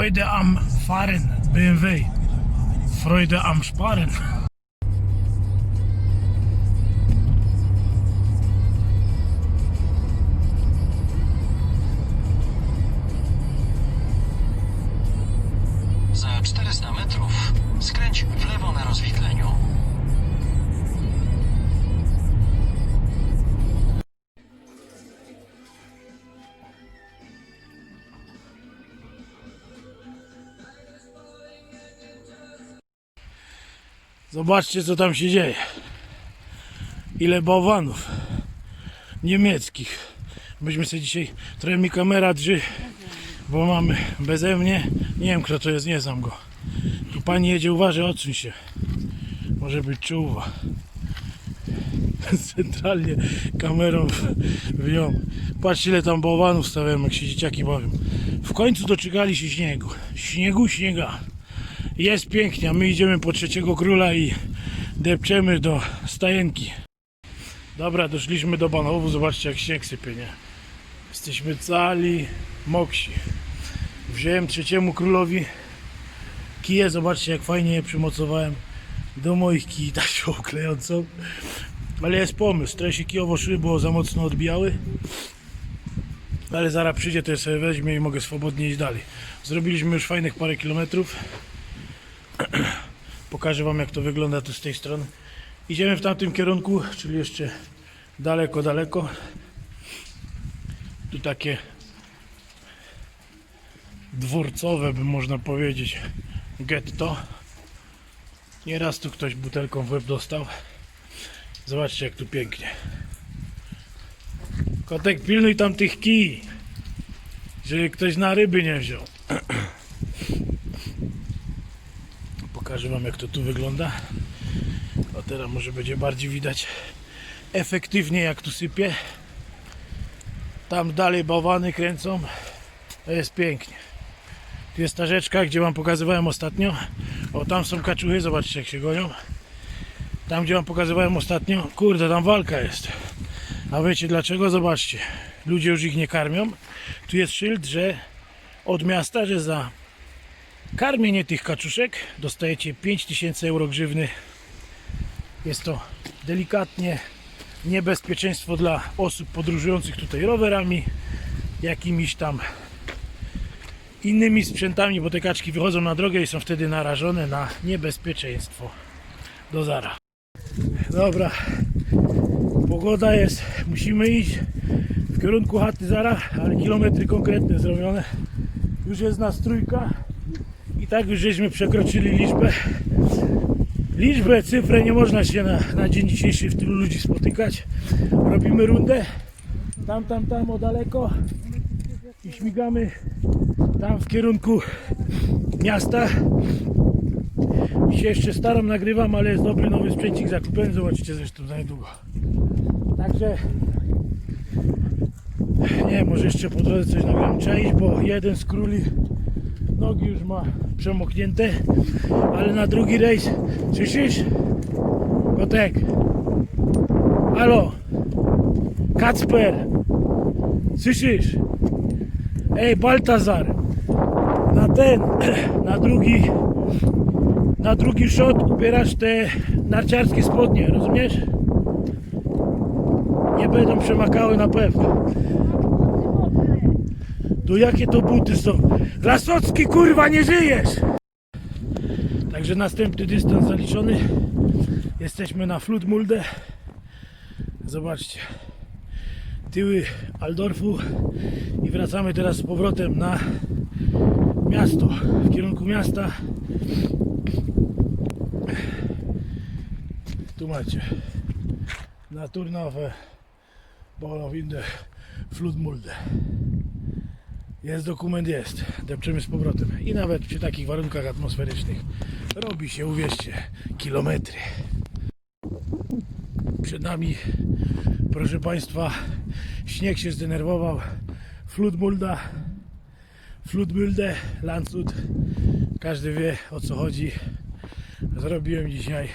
Freude am Fahren, BMW. Freude am Sparen. Za 400 metrów skręć w lewo na rozwidleniu. Zobaczcie, co tam się dzieje. Ile bałwanów niemieckich. Myśmy sobie dzisiaj, trochę mi kamera drzy, bo mamy beze mnie. Nie wiem, kto to jest, nie znam go. Tu pani jedzie, uważaj, odsuń się. Może być czuwa. Centralnie kamerą w nią. Patrzcie, ile tam bałwanów stawiam, jak się dzieciaki bawią. W końcu doczekali się śniegu. Śniegu, śniega. Jest pięknie, my idziemy po trzeciego króla i depczemy do stajenki. Dobra, doszliśmy do Banowu, zobaczcie jak śnieg sypie, nie? Jesteśmy cali moksi. Wziąłem trzeciemu królowi kije, zobaczcie jak fajnie je przymocowałem do moich kij taśmą klejącą. Ale jest pomysł, się kijowo szły, bo za mocno odbijały. Ale zaraz przyjdzie, to ja sobie weźmie i mogę swobodnie iść dalej. Zrobiliśmy już fajnych parę kilometrów. Pokażę Wam jak to wygląda tu z tej strony. Idziemy w tamtym kierunku, czyli jeszcze daleko, daleko. Tu takie dworcowe, by można powiedzieć, getto. Nieraz tu ktoś butelką w łeb dostał. Zobaczcie jak tu pięknie. Kotek pilnuj tam tych kij, żeby ktoś na ryby nie wziął. Pokażę Wam jak to tu wygląda. O teraz może będzie bardziej widać efektywnie jak tu sypie. Tam dalej bałwany kręcą. To jest pięknie. Tu jest ta rzeczka, gdzie Wam pokazywałem ostatnio. O, tam są kaczuchy, zobaczcie jak się gonią. Tam, gdzie Wam pokazywałem ostatnio, kurde, tam walka jest. A wiecie dlaczego? Zobaczcie. Ludzie już ich nie karmią. Tu jest szyld, że od miasta, że za karmienie tych kaczuszek dostajecie 5000 euro grzywny. Jest to delikatnie niebezpieczeństwo dla osób podróżujących tutaj rowerami, jakimiś tam innymi sprzętami, bo te kaczki wychodzą na drogę i są wtedy narażone na niebezpieczeństwo. Do zara. Dobra, pogoda jest, musimy iść w kierunku chaty Zara, ale kilometry konkretne zrobione. Już jest nas trójka tak już żeśmy przekroczyli liczbę. Liczbę, cyfrę nie można się na, na dzień dzisiejszy w tylu ludzi spotykać. Robimy rundę tam, tam, tam o daleko i śmigamy tam w kierunku miasta. Dzisiaj jeszcze starą nagrywam, ale jest dobry nowy sprzęcik zakupiony, zobaczycie zresztą za niedługo. Także nie, może jeszcze po drodze coś nagram część, bo jeden z króli nogi już ma przemoknięte, ale na drugi rejs, słyszysz? Kotek, halo, Kacper, słyszysz? Ej, Baltazar, na ten, na drugi, na drugi shot ubierasz te narciarskie spodnie, rozumiesz? Nie będą przemakały na pewno. To jakie to buty są? Lasocki kurwa nie żyjesz! Także następny dystans zaliczony. Jesteśmy na Flutmulde. Zobaczcie. Tyły Aldorfu i wracamy teraz z powrotem na miasto. W kierunku miasta. Tu macie. Naturnowe Bolowinde Flutmulde. Jest dokument, jest. Depczemy z powrotem. I nawet przy takich warunkach atmosferycznych robi się, uwierzcie, kilometry. Przed nami, proszę Państwa, śnieg się zdenerwował. Flutmulda, Flutmulde, Landshut. Każdy wie o co chodzi. Zrobiłem dzisiaj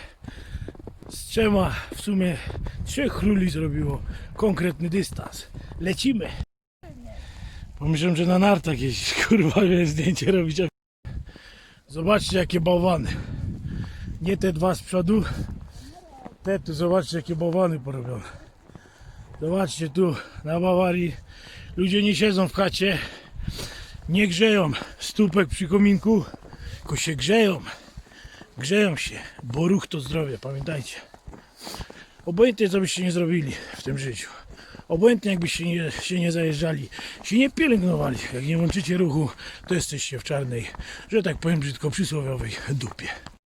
z trzema, w sumie trzech króli zrobiło konkretny dystans. Lecimy. Pomyślałem, że na nartach jeździć, kurwa, zdjęcie robić. Zobaczcie jakie bałwany. Nie te dwa z przodu, te tu zobaczcie jakie bałwany porobione. Zobaczcie tu na Bawarii ludzie nie siedzą w chacie, nie grzeją stópek przy kominku, tylko się grzeją. Grzeją się, bo ruch to zdrowie, pamiętajcie. Obojętnie co byście nie zrobili w tym życiu. Obojętnie jakbyście nie, się nie zajeżdżali, się nie pielęgnowali, jak nie łączycie ruchu, to jesteście w czarnej, że tak powiem brzydko przysłowiowej dupie.